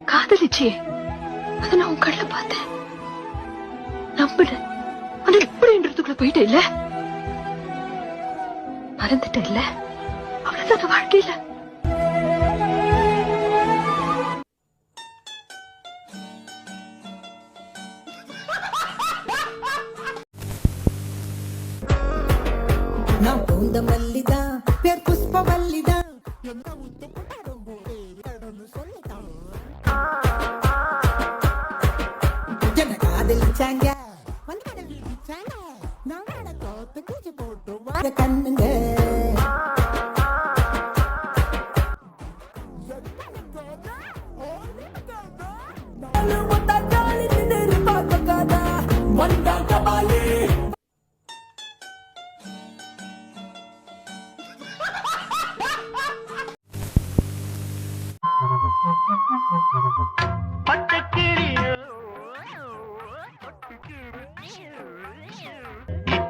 காதலிச்சியே அத நான் உன் கடல பார்த்தேன். நம்பினேன் ஆனா இப்படின்றதுக்குள்ள போயிட்டே இல்ல? மறந்துட்ட இல்ல? அவ்வளவுதான் வாழ்க்கையில. நான் பூந்த மல்லிதான் பேர் புஷ்பவல்லிதான் என்ன காதலிச்சாங்க வந்து காதலிச்சாங்க. நான் தோத்து குச்சி போட்டு வாழ கண்ணுங்க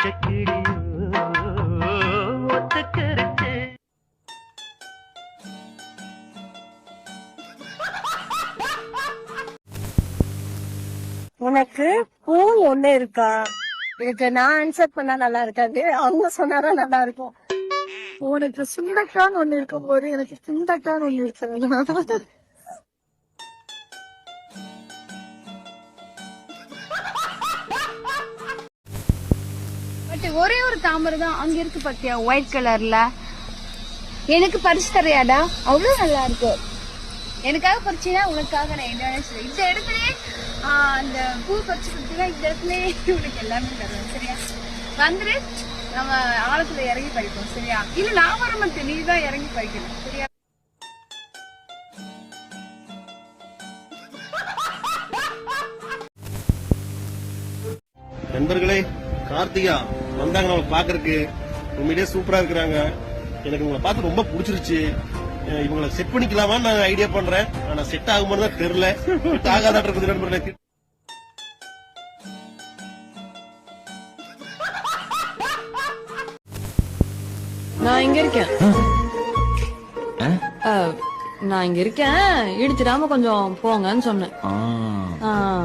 உனக்கு பூ ஒண்ணு இருக்கா? இதுக்கு நான் ஆன்சர் பண்ணா நல்லா இருக்காது. அவங்க சொன்னாரா நல்லா இருக்கும். உனக்கு சுண்டக்கான்னு ஒண்ணு இருக்கும் போது எனக்கு சுண்டக்கான்னு ஒண்ணு இருக்கு. ஒரே ஒரு தாமரை தான் அங்க இருக்கு பாத்தியா? ஒயிட் கலர்ல எனக்கு பறிச்சு தரையாடா அவ்வளவு நல்லா இருக்கு. எனக்காக பறிச்சினா உனக்காக நான் என்ன வேணாலும் இந்த இடத்துலயே ஆஹ், அந்த பூ பறிச்சு கொடுத்தீங்கன்னா இந்த இடத்துலயே உனக்கு எல்லாமே தருவேன் சரியா? வந்துரு. நம்ம ஆழத்துல இறங்கி பறிப்போம் சரியா? இல்ல நான் வர மாட்டேன். நீ தான் இறங்கி பறிக்கணும் சரியா? நண்பர்களே கார்த்திகா. வந்தாங்க நம்ம பாக்குறதுக்கு உண்மையிலேயே சூப்பரா இருக்கிறாங்க. எனக்கு உங்களை பார்த்து ரொம்ப பிடிச்சிருச்சு. இவங்களை செட் பண்ணிக்கலாமான்னு நான் ஐடியா பண்றேன். ஆனா செட் ஆகுமான்னு தான் தெரியல செட் ஆகாதான் இருக்குது நண்பர்களே. நான் இங்க இருக்கேன். நான் இங்க இருக்கேன். இடிச்சிடாம கொஞ்சம் போங்கன்னு சொன்னேன். ஆ.